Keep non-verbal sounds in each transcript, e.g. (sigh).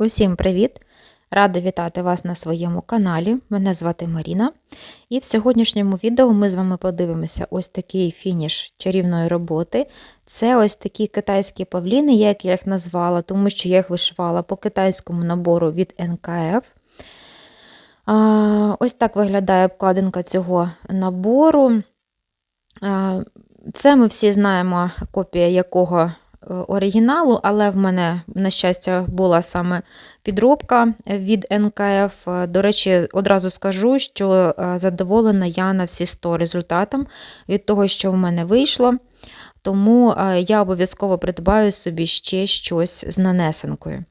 Усім привіт! Рада вітати вас на своєму каналі. Мене звати Маріна. І в сьогоднішньому відео ми з вами подивимося ось такий фініш чарівної роботи. Це ось такі китайські павліни, як я їх назвала, тому що я їх вишивала по китайському набору від НКФ. Ось так виглядає обкладинка цього набору. Це ми всі знаємо, копія якого оригіналу, але в мене, на щастя, була саме підробка від НКФ. До речі, одразу скажу, що е, задоволена я на всі 100 результатом від того, що в мене вийшло. Тому е, я обов'язково придбаю собі ще щось з нанесенкою.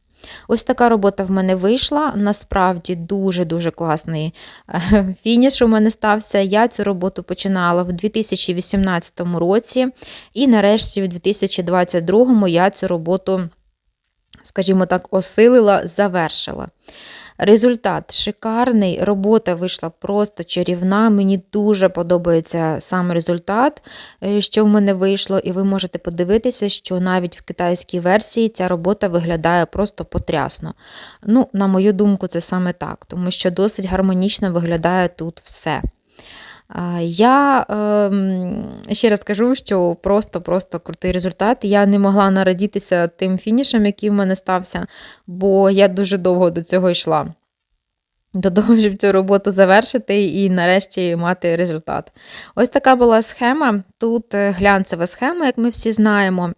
Ось така робота в мене вийшла. Насправді дуже-дуже класний е, (laughs) фініш у мене стався. Я цю роботу починала в 2018 році, і нарешті, в 2022 я цю роботу, скажімо так, осилила, завершила. Результат шикарний, робота вийшла просто чарівна. Мені дуже подобається сам результат, е, що в мене вийшло, і ви можете подивитися, що навіть в китайській версії ця робота виглядає просто потрясно. Ну, на мою думку, це саме так, тому що досить гармонічно виглядає тут все. Я е, ще раз кажу, що просто-просто крутий результат. Я не могла нарадітися тим фінішем, який в мене стався, бо я дуже довго до цього йшла. До того, щоб цю роботу завершити і нарешті мати результат. Ось така була схема. Тут е, глянцева схема, як ми всі знаємо.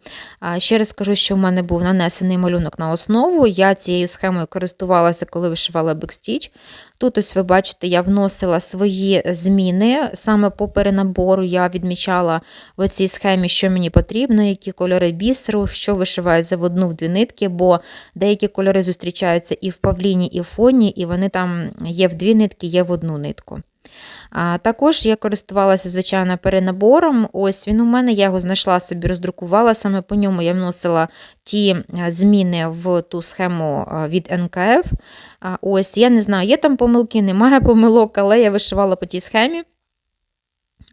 Ще раз скажу, що в мене був нанесений малюнок на основу. Я цією схемою користувалася, коли вишивала бекстіч. Тут, ось ви бачите, я вносила свої зміни. Саме по перенабору я відмічала в цій схемі, що мені потрібно, які кольори бісеру, що вишиваються в одну в дві нитки, бо деякі кольори зустрічаються і в павліні, і в фоні, і вони там є в дві нитки, є в одну нитку. А Також я користувалася, звичайно, перенабором. Ось він у мене, я його знайшла собі, роздрукувала. Саме по ньому я вносила ті зміни в ту схему від НКФ. Ось, я не знаю, є там помилки, немає (laughs) помилок, але я вишивала по тій схемі.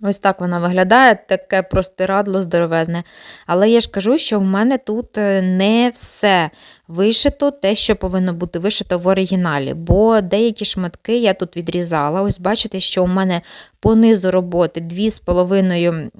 Ось так вона виглядає, таке простирадло здоровезне. Але я ж кажу, що в мене тут е, не все вишито те, що повинно бути вишито в оригіналі, бо деякі шматки я тут відрізала. Ось бачите, що у мене по низу роботи дві з половиною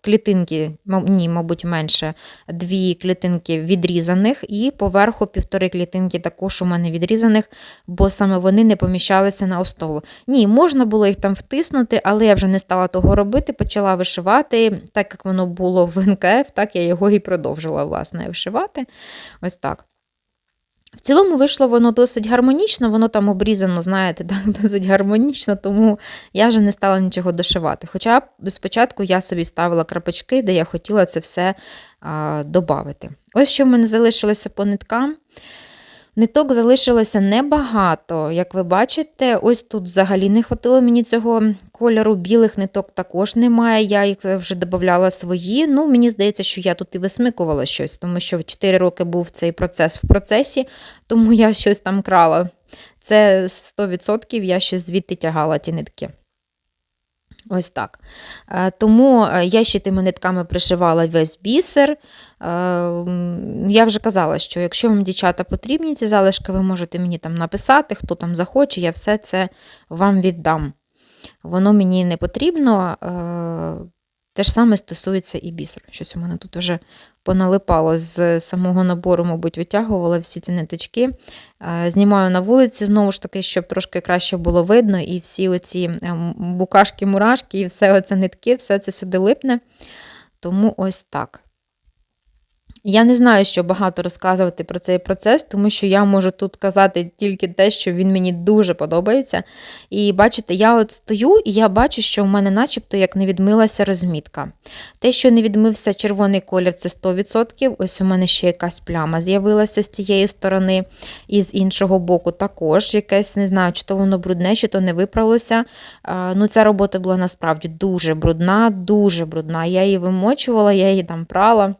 клітинки, ні, мабуть, менше, дві клітинки відрізаних, і поверху півтори клітинки також у мене відрізаних, бо саме вони не поміщалися на основу. Ні, можна було їх там втиснути, але я вже не стала того робити, почала вишивати, так як воно було в НКФ, так я його і продовжила власне, вишивати. Ось так. В цілому вийшло воно досить гармонічно, воно там обрізано, знаєте, (laughs) так, досить гармонічно, тому я вже не стала нічого дошивати. Хоча спочатку я собі ставила крапочки, де я хотіла це все додати. Ось що в мене залишилося по ниткам. Ниток залишилося небагато. Як ви бачите, ось тут взагалі не хватило мені цього кольору, білих ниток також немає. Я їх вже додавала свої. Ну, Мені здається, що я тут і висмикувала щось, тому що в 4 роки був цей процес в процесі, тому я щось там крала. Це 100% я щось звідти тягала ті нитки. Ось так. Е, тому я ще тими нитками пришивала весь бісер. Е, я вже казала, що якщо вам, дівчата, потрібні ці залишки, ви можете мені там написати, хто там захоче, я все це вам віддам. Воно мені не потрібно. Те ж саме стосується і бісеру. Щось у мене тут вже поналипало з самого набору, мабуть, витягувала всі ці ниточки. Знімаю на вулиці, знову ж таки, щоб трошки краще було видно, і всі оці букашки-мурашки, і все оце нитки, все це сюди липне. Тому ось так. Я не знаю, що багато розказувати про цей процес, тому що я можу тут казати тільки те, що він мені дуже подобається. І бачите, я от стою і я бачу, що в мене начебто як не відмилася розмітка. Те, що не відмився червоний колір, це 100%. Ось у мене ще якась пляма з'явилася з тієї сторони, і з іншого боку також якесь, не знаю, чи то воно брудне, чи то не виправилося. Ну, Ця робота була насправді дуже брудна, дуже брудна. Я її вимочувала, я її там прала.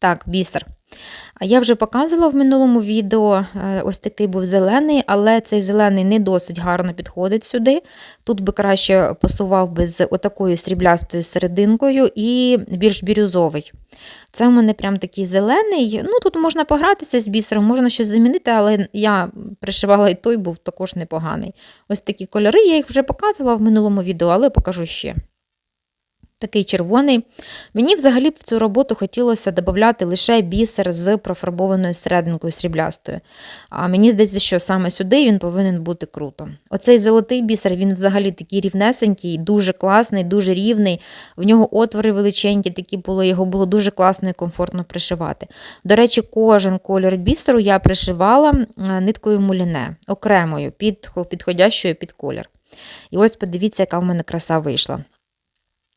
Так, бісер. Я вже показувала в минулому відео, е, ось такий був зелений, але цей зелений не досить гарно підходить сюди. Тут би краще пасував би з отакою сріблястою серединкою і більш бірюзовий. Це в мене прям такий зелений. Ну, Тут можна погратися з бісером, можна щось замінити, але я пришивала і той був також непоганий. Ось такі кольори, я їх вже показувала в минулому відео, але покажу ще. Такий червоний. Мені взагалі в цю роботу хотілося додати лише бісер з профарбованою серединкою сріблястою. А мені здається, що саме сюди він повинен бути круто. Оцей золотий бісер, він взагалі такий рівнесенький, дуже класний, дуже рівний. В нього отвори величенькі, такі були, його було дуже класно і комфортно пришивати. До речі, кожен колір бісеру я пришивала ниткою муліне, окремою, під, підходящою під колір. І ось подивіться, яка в мене краса вийшла.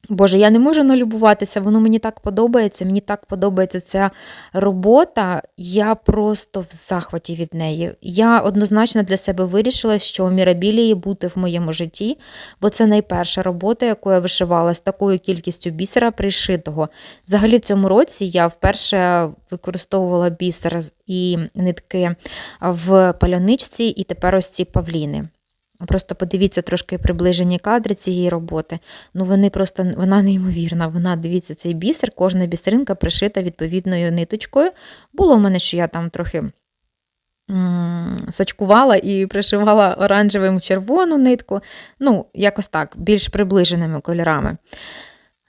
Боже, я не можу налюбуватися, воно мені так подобається, мені так подобається ця робота, я просто в захваті від неї. Я однозначно для себе вирішила, що мірабілії бути в моєму житті, бо це найперша робота, яку я вишивала з такою кількістю бісера пришитого. Взагалі, в цьому році я вперше використовувала бісер і нитки в паляничці, і тепер ось ці павліни. Просто подивіться трошки приближені кадри цієї роботи. Ну вони просто вона неймовірна. Вона, дивіться, цей бісер, кожна бісеринка пришита відповідною ниточкою. Було в мене, що я там трохи сачкувала і пришивала оранжевим червону нитку. Ну, якось так, більш приближеними кольорами.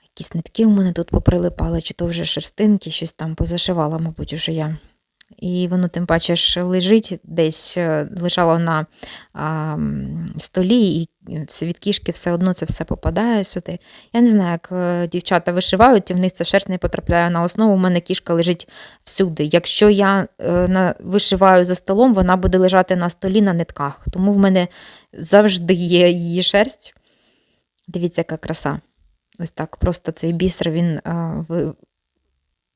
Якісь нитки у мене тут поприлипали, чи то вже шерстинки, щось там позашивала, мабуть, уже я. І воно, тим паче, ж лежить десь, е, лежало на а, столі, і від кішки все одно це все попадає сюди. Я не знаю, як е, дівчата вишивають, і в них це шерсть не потрапляє на основу. У мене кішка лежить всюди. Якщо я е, вишиваю за столом, вона буде лежати на столі на нитках. Тому в мене завжди є її шерсть. Дивіться, яка краса. Ось так. Просто цей бісер він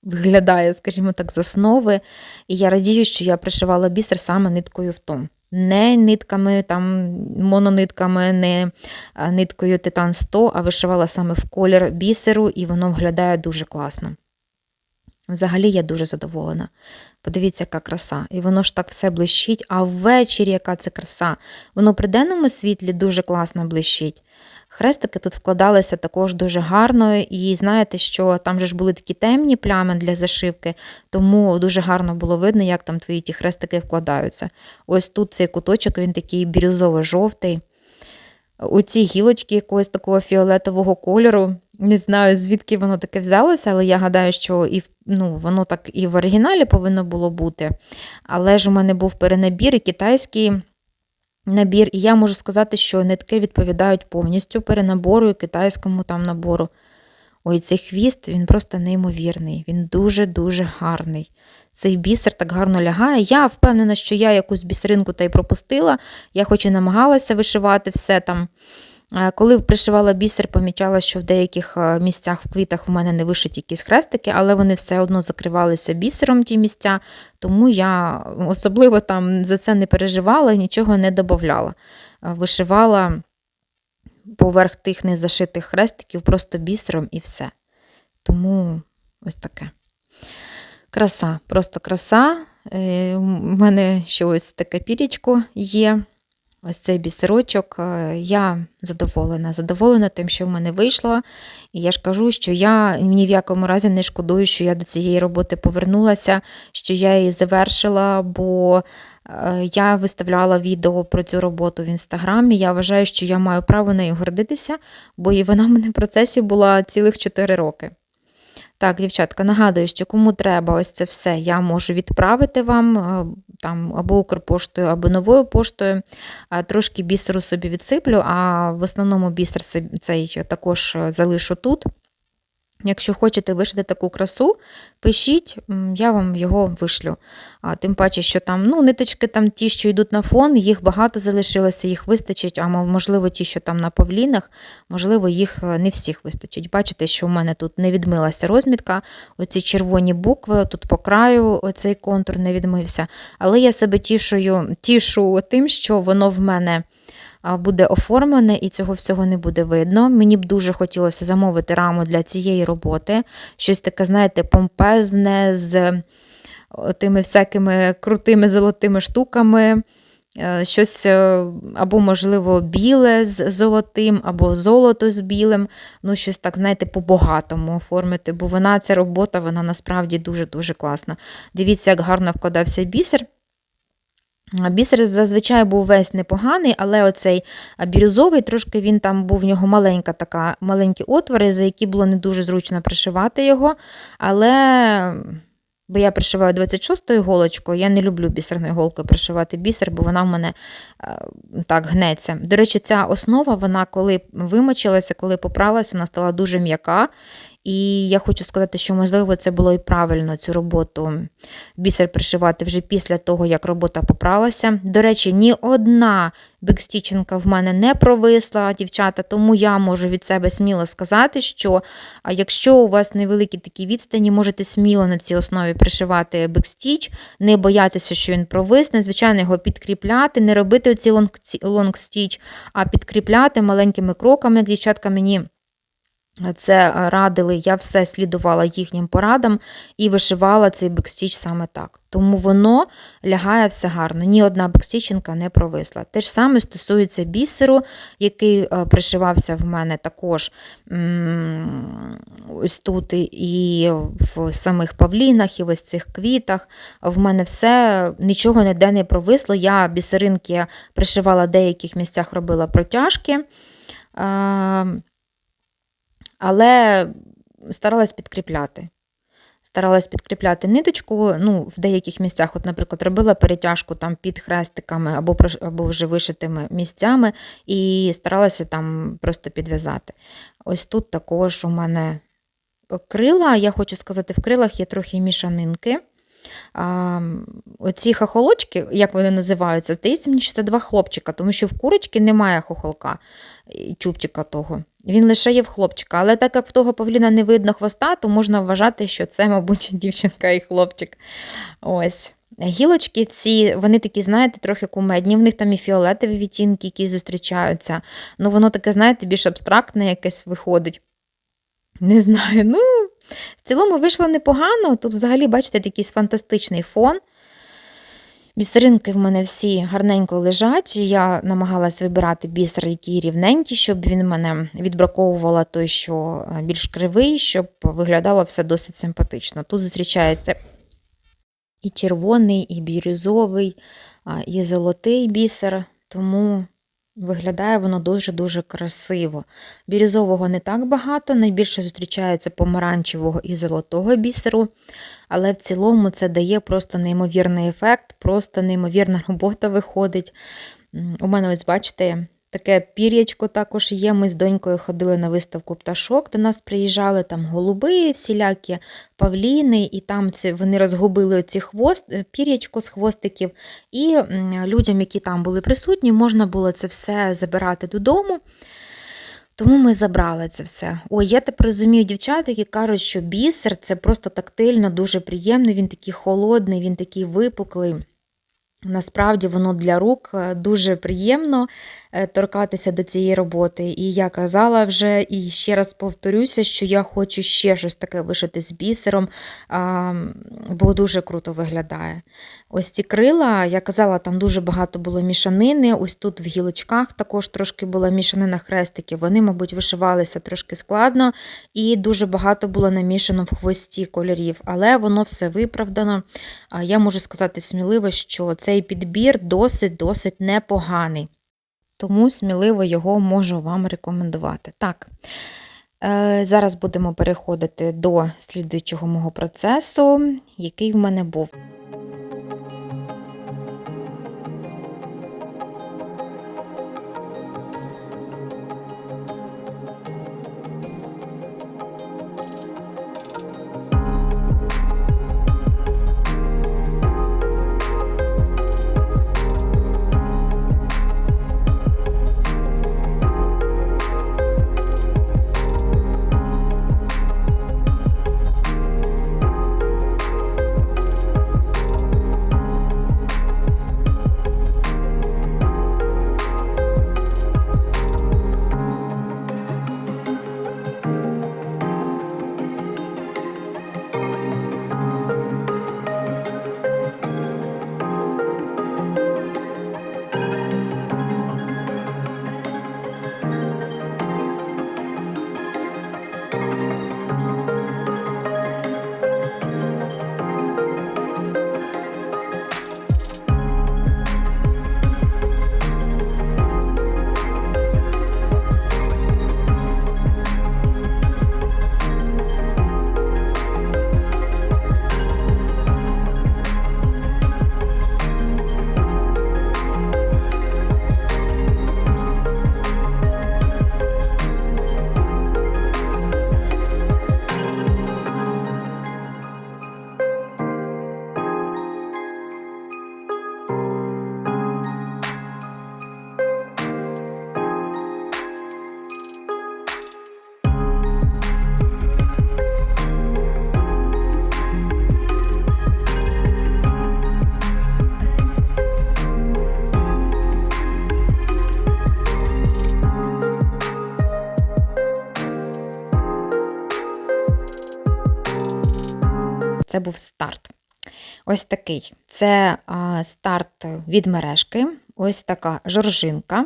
виглядає, скажімо так, з основи. І я радію, що я пришивала бісер саме ниткою в том. Не нитками, там, мононитками, не ниткою Титан 100, а вишивала саме в колір бісеру, і воно виглядає дуже класно. Взагалі, я дуже задоволена. Подивіться, яка краса. І воно ж так все блищить, а ввечері яка це краса. Воно при денному світлі дуже класно блищить. Хрестики тут вкладалися також дуже гарно, і знаєте, що там же ж були такі темні плями для зашивки, тому дуже гарно було видно, як там твої ті хрестики вкладаються. Ось тут цей куточок, він такий бірюзово-жовтий. Оці гілочки якогось такого фіолетового кольору. Не знаю, звідки воно таке взялося, але я гадаю, що і ну, воно так і в оригіналі повинно було бути. Але ж у мене був перенабір і китайський набір, і я можу сказати, що нитки відповідають повністю перенабору і китайському там набору. Ой, цей хвіст, він просто неймовірний, він дуже-дуже гарний. Цей бісер так гарно лягає. Я впевнена, що я якусь бісеринку та й пропустила. Я хоч і намагалася вишивати все там. Коли пришивала бісер, помічала, що в деяких е, місцях в квітах у мене не вишиті якісь хрестики, але вони все одно закривалися бісером ті місця, тому я особливо там за це не переживала і нічого не додавала. Вишивала поверх тих незашитих хрестиків просто бісером і все. Тому ось таке. Краса, просто краса. Е, у мене ще ось таке пірічко є. Ось цей бісерочок, е, я задоволена, задоволена тим, що в мене вийшло. І я ж кажу, що я ні в якому разі не шкодую, що я до цієї роботи повернулася, що я її завершила, бо е, я виставляла відео про цю роботу в інстаграмі. Я вважаю, що я маю право нею гордитися, бо і вона в мене в процесі була цілих 4 роки. Так, дівчатка, нагадую, що кому треба ось це все, я можу відправити вам е, там або Укрпоштою, або новою поштою. Трошки бісеру собі відсиплю, а в основному бісер цей також залишу тут. Якщо хочете вишити таку красу, пишіть, я вам його вишлю. А, Тим паче, що там ну, ниточки, там ті, що йдуть на фон, їх багато залишилося, їх вистачить, а можливо, ті, що там на павлінах, можливо, їх е, не всіх вистачить. Бачите, що в мене тут не відмилася розмітка, оці червоні букви, тут по краю оцей контур не відмився. Але я себе тішую, тішу тим, що воно в мене буде оформлене і цього всього не буде видно. Мені б дуже хотілося замовити раму для цієї роботи. Щось таке, знаєте, помпезне з тими всякими крутими золотими штуками. Е, щось е, або, можливо, біле з золотим, або золото з білим, ну, щось так, знаєте, по-багатому оформити, бо вона, ця робота, вона насправді дуже-дуже класна. Дивіться, як гарно вкладався бісер. Бісер зазвичай був весь непоганий, але оцей бірюзовий, трошки він там був в нього маленька така, маленькі отвори, за які було не дуже зручно пришивати його. Але Бо я пришиваю 26-ю голочкою, я не люблю бісерною голкою пришивати бісер, бо вона в мене е, так гнеться. До речі, ця основа, вона коли вимочилася, коли попралася, вона стала дуже м'яка. І я хочу сказати, що, можливо, це було і правильно цю роботу бісер пришивати вже після того, як робота попралася. До речі, ні одна бекстіченка в мене не провисла, дівчата, тому я можу від себе сміло сказати, що якщо у вас невеликі такі відстані, можете сміло на цій основі пришивати бекстіч, не боятися, що він провисне, звичайно, його підкріпляти, не робити оці лонгстіч, а підкріпляти маленькими кроками, як дівчатка мені це е, радили, я все слідувала їхнім порадам і вишивала цей бекстіч саме так. Тому воно лягає все гарно. Ні одна бекстіченка не провисла. Те ж саме стосується бісеру, який е, пришивався в мене також ось тут і в самих павлінах, і ось цих квітах. В мене все нічого ніде не провисло. Я бісеринки пришивала в деяких місцях робила протяжки. Але старалась підкріпляти. Старалась підкріпляти ниточку, ну, в деяких місцях, от, наприклад, робила перетяжку там під хрестиками або або вже вишитими місцями, і старалася там просто підв'язати. Ось тут також у мене крила, я хочу сказати, в крилах є трохи мішанинки. А, Оці хохолочки, як вони називаються, здається, мені що це два хлопчика, тому що в курочки немає хохолка, чубчика того. Він лише є в хлопчика. Але так як в того Павліна не видно хвоста, то можна вважати, що це, мабуть, (laughs) дівчинка і хлопчик. Ось. Гілочки ці, вони такі, знаєте, трохи кумедні, в них там і фіолетові відтінки, які зустрічаються. Ну, воно таке, знаєте, більш абстрактне якесь виходить. Не знаю. ну, В цілому вийшло непогано. Тут, взагалі, бачите, якийсь фантастичний фон. Бісеринки в мене всі гарненько лежать. Я намагалась вибирати бісер, який рівненький, щоб він мене відбраковувала той, що е, більш кривий, щоб виглядало все досить симпатично. Тут зустрічається і червоний, і бірюзовий, і золотий бісер, тому виглядає воно дуже-дуже красиво. Бірюзового не так багато, найбільше зустрічається помаранчевого і золотого бісеру але в цілому це дає просто неймовірний ефект, просто неймовірна (laughs) робота виходить. У мене, ось, бачите, таке пір'ячко також є. Ми з донькою ходили на виставку пташок, до нас приїжджали там голуби, всілякі павліни, і там ці, вони розгубили оці хвост, е, пір'ячко з хвостиків. І людям, які там були присутні, можна було це все забирати додому. Тому ми забрали це все. Ой, я тепер розумію дівчат, які кажуть, що бісер це просто тактильно, дуже приємний, він такий холодний, він такий випуклий. Насправді воно для рук е, дуже приємно е, торкатися до цієї роботи. І я казала вже і ще раз повторюся, що я хочу ще щось таке вишити з бісером, бо дуже круто виглядає. Ось ці крила, я казала, там дуже багато було мішанини. Ось тут в гілочках також трошки була мішанина хрестиків. Вони, мабуть, вишивалися трошки складно, і дуже багато було намішано в хвості кольорів, але воно все виправдано. Я можу сказати сміливо, що цей підбір досить-досить непоганий. Тому сміливо його можу вам рекомендувати. Так. Е, зараз будемо переходити до слідуючого мого процесу, який в мене був. Це був старт. Ось такий. Це старт від мережки, ось така жоржинка.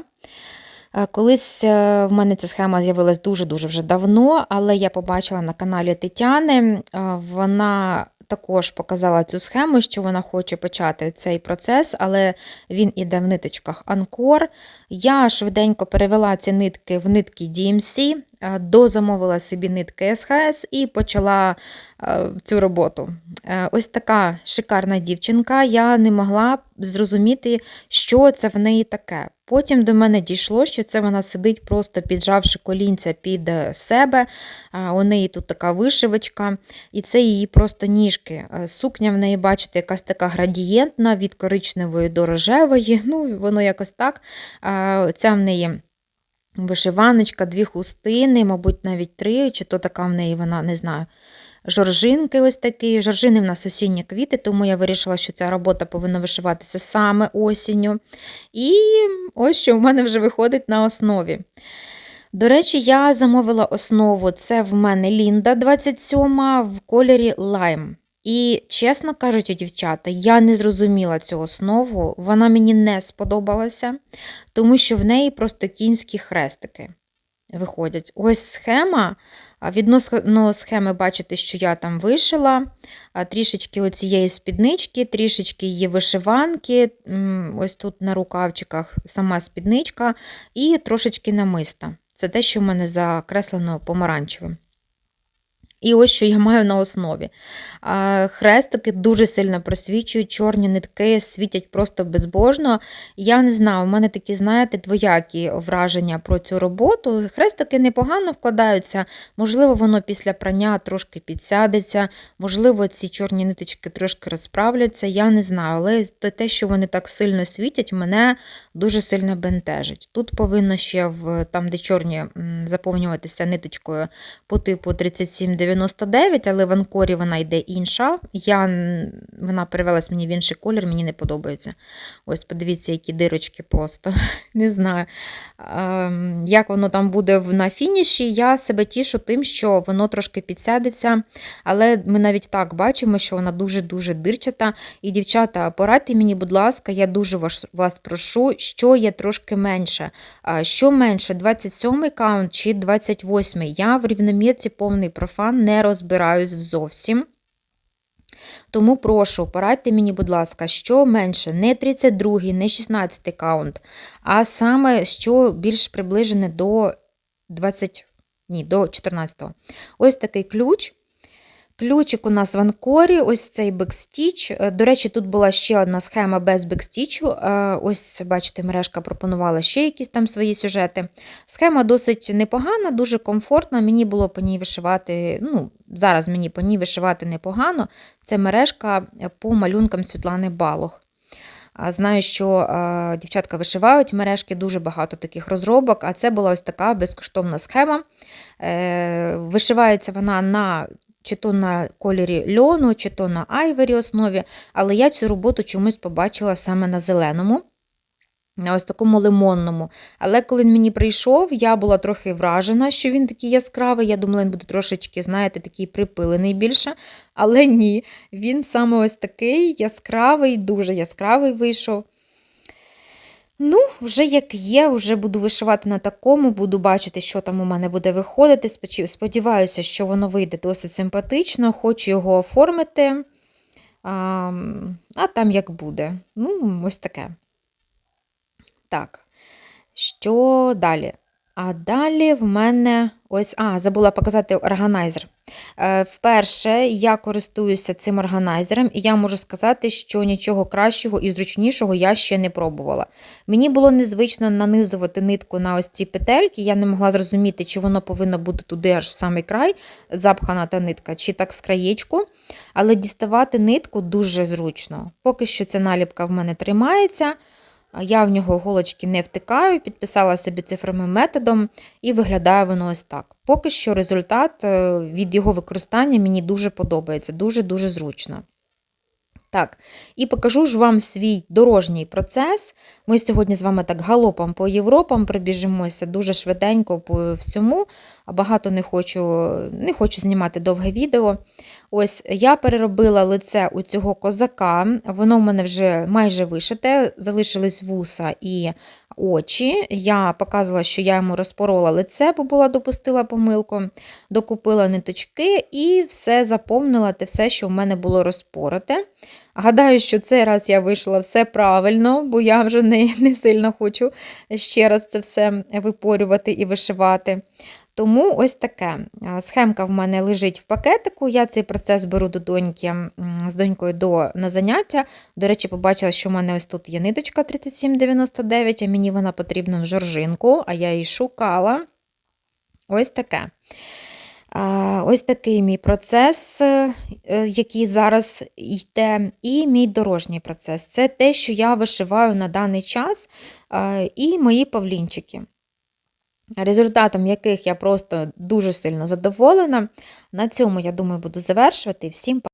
Е, Колись е, в мене ця схема з'явилась дуже-дуже вже давно, але я побачила на каналі Тетяни. е, Вона також показала цю схему, що вона хоче почати цей процес, але він іде в ниточках Анкор. Я швиденько перевела ці нитки в нитки DMC, е, дозамовила собі нитки СХС і почала е, цю роботу. Е, Ось така шикарна дівчинка. Я не могла зрозуміти, що це в неї таке. Потім до мене дійшло, що це вона сидить, просто піджавши колінця під е, себе. У неї тут така вишивочка, і це її просто ніжки. Е, Сукня в неї, бачите, якась така градієнтна від коричневої до рожевої. Ну, воно якось так. Ця в неї. Вишиваночка, дві хустини, мабуть, навіть три, чи то така в неї вона, не знаю. Жоржинки ось такі. Жоржини в нас осінні квіти, тому я вирішила, що ця робота повинна вишиватися саме осінню. І ось що в мене вже виходить на основі. До речі, я замовила основу. Це в мене Лінда 27 в кольорі лайм. І, чесно кажучи, дівчата, я не зрозуміла цю основу, вона мені не сподобалася, тому що в неї просто кінські хрестики виходять. Ось схема. Відносно схеми, бачите, що я там вишила, трішечки оцієї спіднички, трішечки її вишиванки, ось тут на рукавчиках сама спідничка, і трошечки намиста. Це те, що в мене закреслено помаранчевим. І ось що я маю на основі. Хрестики дуже сильно просвічують, чорні нитки світять просто безбожно. Я не знаю, у мене такі, знаєте, двоякі враження про цю роботу. Хрестики непогано вкладаються, можливо, воно після прання трошки підсядеться, можливо, ці чорні ниточки трошки розправляться, я не знаю. Але те, що вони так сильно світять, мене дуже сильно бентежить. Тут повинно ще в там, де чорні, заповнюватися ниточкою по типу 3799, але в анкорі вона йде інша. Я, вона перевелась мені в інший колір, мені не подобається. Ось подивіться, які дирочки просто. (laughs) Не знаю. Ем, Як воно там буде на фініші, я себе тішу тим, що воно трошки підсядеться, але ми навіть так бачимо, що вона дуже-дуже дирчата. І, дівчата, порадьте мені, будь ласка, я дуже вас, вас прошу, що є трошки менше. Що менше, 27-й каунт чи 28-й? Я в рівномірці повний профан не розбираюсь зовсім. Тому прошу, порадьте мені, будь ласка, що менше, не 32-й, не 16-й каунт, а саме що більш приближене до 20, ні, до 14-го. Ось такий ключ. Ключик у нас в анкорі, ось цей бекстіч. Е, До речі, тут була ще одна схема без бекстічу. Е, Ось, бачите, мережка пропонувала ще якісь там свої сюжети. Схема досить непогана, дуже комфортна. Мені було по ній вишивати. ну, Зараз мені по ній вишивати непогано. Це мережка по малюнкам Світлани Балох. Знаю, що е, дівчатка вишивають мережки, дуже багато таких розробок, а це була ось така безкоштовна схема. Е, Вишивається вона на чи то на кольорі льону, чи то на айвері основі, але я цю роботу чомусь побачила саме на зеленому. На ось такому лимонному. Але коли він мені прийшов, я була трохи вражена, що він такий яскравий. Я думала, він буде трошечки, знаєте, такий припилений більше. Але ні, він саме ось такий яскравий, дуже яскравий вийшов. Ну, вже як є, вже буду вишивати на такому, буду бачити, що там у мене буде виходити. Сподіваюся, що воно вийде досить симпатично, хочу його оформити. А, а там як буде. Ну, ось таке. Так, що далі? А далі в мене ось, а, забула показати органайзер. Е, Вперше я користуюся цим органайзером, і я можу сказати, що нічого кращого і зручнішого я ще не пробувала. Мені було незвично нанизувати нитку на ось ці петельки. Я не могла зрозуміти, чи воно повинно бути туди аж в самий край, запхана та нитка, чи так з краєчку. Але діставати нитку дуже зручно. Поки що ця наліпка в мене тримається. Я в нього голочки не втикаю, підписала собі цифровим методом і виглядає воно ось так. Поки що результат е, від його використання мені дуже подобається, дуже-дуже зручно. Так, і покажу ж вам свій дорожній процес. Ми сьогодні з вами так галопом по Європам пробіжимося дуже швиденько по всьому, а багато не хочу, не хочу знімати довге відео. Ось я переробила лице у цього козака, воно в мене вже майже вишите, залишились вуса і очі. Я показувала, що я йому розпорола лице, бо була допустила помилку, докупила ниточки і все заповнила те все, що в мене було розпороте. Гадаю, що цей раз я вийшла все правильно, бо я вже не, не сильно хочу ще раз це все випорювати і вишивати. Тому ось таке. Схемка в мене лежить в пакетику. Я цей процес беру до доньки з донькою до, на заняття. До речі, побачила, що в мене ось тут є ниточка 3799, а мені вона потрібна в жоржинку, а я її шукала. Ось таке. Ось такий мій процес, е, е, який зараз йде, і мій дорожній процес. Це те, що я вишиваю на даний час, і мої павлінчики результатом яких я просто дуже сильно задоволена. На цьому, я думаю, буду завершувати. Всім па-